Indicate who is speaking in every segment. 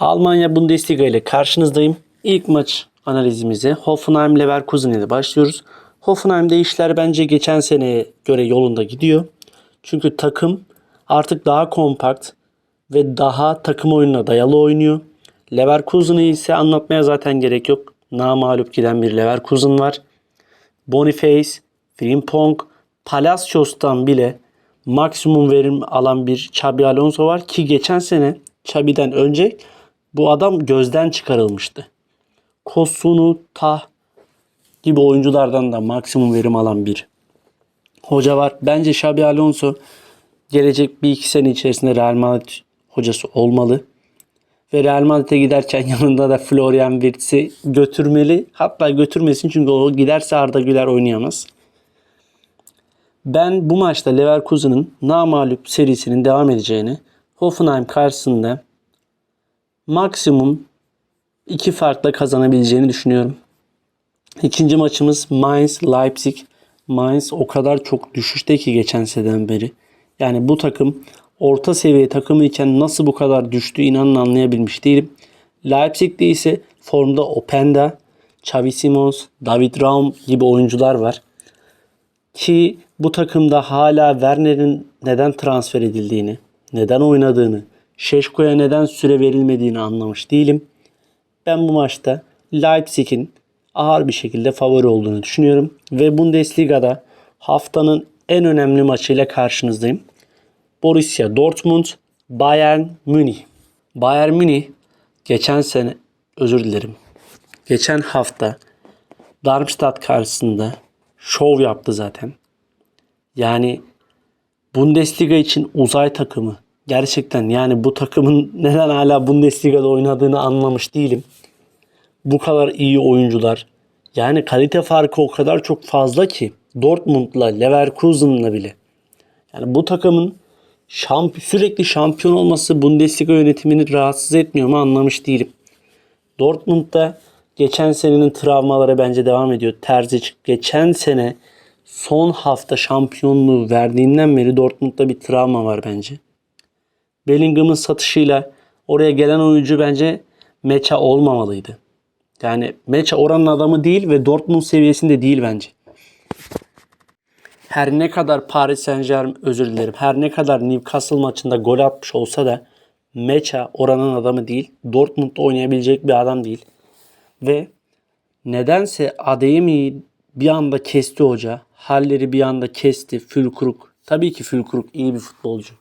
Speaker 1: Almanya Bundesliga ile karşınızdayım. İlk maç analizimize Hoffenheim Leverkusen ile başlıyoruz. Hoffenheim'de işler bence geçen seneye göre yolunda gidiyor. Çünkü takım artık daha kompakt ve daha takım oyununa dayalı oynuyor. Leverkusen'ı ise anlatmaya zaten gerek yok. Namalup giden bir Leverkusen var. Boniface, Frimpong, Palacios'tan bile maksimum verim alan bir Xabi Alonso var ki geçen sene Xabi'den önce bu adam gözden çıkarılmıştı. Kosunu, Tah gibi oyunculardan da maksimum verim alan bir hoca var. Bence Xabi Alonso gelecek bir iki sene içerisinde Real Madrid hocası olmalı. Ve Real Madrid'e giderken yanında da Florian Wirtz'i götürmeli. Hatta götürmesin çünkü o giderse Arda Güler oynayamaz. Ben bu maçta Leverkusen'ın namalup serisinin devam edeceğini, Hoffenheim karşısında maksimum iki farkla kazanabileceğini düşünüyorum. İkinci maçımız Mainz Leipzig. Mainz o kadar çok düşüşte ki geçen seneden beri. Yani bu takım orta seviye takımı iken nasıl bu kadar düştü inanın anlayabilmiş değilim. Leipzig'de ise formda Openda, Xavi Simons, David Raum gibi oyuncular var. Ki bu takımda hala Werner'in neden transfer edildiğini, neden oynadığını, Şeşko'ya neden süre verilmediğini anlamış değilim. Ben bu maçta Leipzig'in ağır bir şekilde favori olduğunu düşünüyorum. Ve Bundesliga'da haftanın en önemli maçıyla karşınızdayım. Borussia Dortmund, Bayern Münih. Bayern Münih geçen sene, özür dilerim, geçen hafta Darmstadt karşısında şov yaptı zaten. Yani Bundesliga için uzay takımı. Gerçekten yani bu takımın neden hala Bundesliga'da oynadığını anlamış değilim. Bu kadar iyi oyuncular. Yani kalite farkı o kadar çok fazla ki Dortmund'la Leverkusen'la bile. Yani bu takımın şamp sürekli şampiyon olması Bundesliga yönetimini rahatsız etmiyor mu anlamış değilim. Dortmund'da geçen senenin travmaları bence devam ediyor. Terzic geçen sene son hafta şampiyonluğu verdiğinden beri Dortmund'da bir travma var bence. Bellingham'ın satışıyla oraya gelen oyuncu bence meça olmamalıydı. Yani meça oranın adamı değil ve Dortmund seviyesinde değil bence. Her ne kadar Paris Saint Germain özür dilerim. Her ne kadar Newcastle maçında gol atmış olsa da meça oranın adamı değil. Dortmund'da oynayabilecek bir adam değil. Ve nedense Adeyemi'yi bir anda kesti hoca. Halleri bir anda kesti. Fülkruk. Tabii ki Fülkruk iyi bir futbolcu.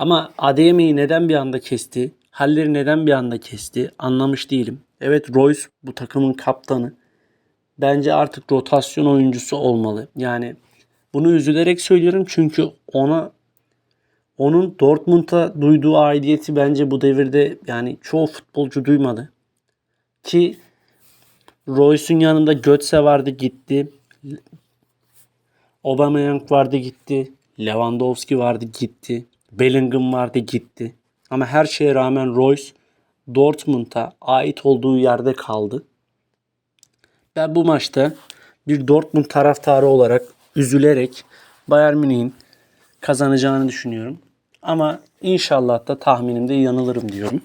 Speaker 1: Ama Adeyemi'yi neden bir anda kesti? Halleri neden bir anda kesti? Anlamış değilim. Evet Royce bu takımın kaptanı. Bence artık rotasyon oyuncusu olmalı. Yani bunu üzülerek söylüyorum çünkü ona onun Dortmund'a duyduğu aidiyeti bence bu devirde yani çoğu futbolcu duymadı. Ki Royce'un yanında Götze vardı gitti. Aubameyang vardı gitti. Lewandowski vardı gitti. Bellingham vardı gitti. Ama her şeye rağmen Royce Dortmund'a ait olduğu yerde kaldı. Ben bu maçta bir Dortmund taraftarı olarak üzülerek Bayern Münih'in kazanacağını düşünüyorum. Ama inşallah da tahminimde yanılırım diyorum.